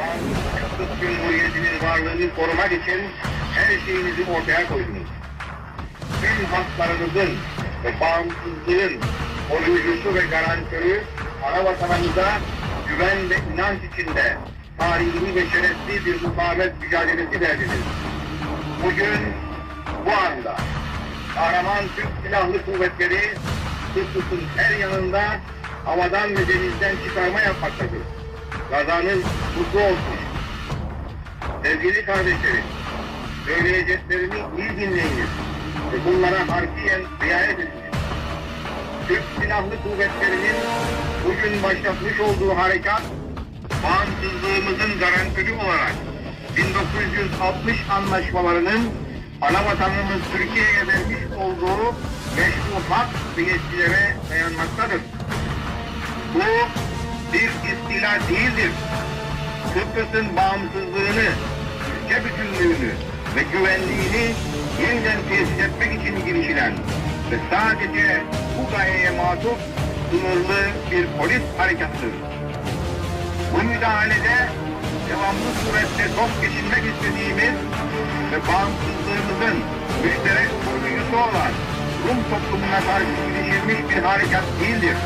Kıbrıs Cumhuriyeti'nin varlığını korumak için her şeyinizi ortaya koydunuz. Tüm haklarınızın ve bağımsızlığın koruyucusu ve garantörü ana vatanımıza güven ve inanç içinde tarihini ve şerefli bir mukavemet mücadelesi verdiniz. Bugün bu anda kahraman Türk Silahlı Kuvvetleri Kıbrıs'ın her yanında havadan ve denizden çıkarma yapmaktadır. Kazanız mutlu olsun. Sevgili kardeşlerim, söyleyeceklerimi iyi dinleyiniz ve bunlara harfiyen riayet ediniz. Türk Silahlı Kuvvetleri'nin bugün başlatmış olduğu harekat, bağımsızlığımızın garantörü olarak 1960 anlaşmalarının ana vatanımız Türkiye'ye vermiş olduğu meşru hak ve yetkilere dayanmaktadır. Bu bir istila değildir. Kıbrıs'ın bağımsızlığını, ülke bütünlüğünü ve güvenliğini yeniden tesis etmek için girişilen ve sadece bu gayeye matuf sınırlı bir polis harekatıdır. Bu müdahalede devamlı surette top geçinmek istediğimiz ve bağımsızlığımızın müşterek koruyucusu olan Rum toplumuna karşı girişilmiş bir harekat değildir.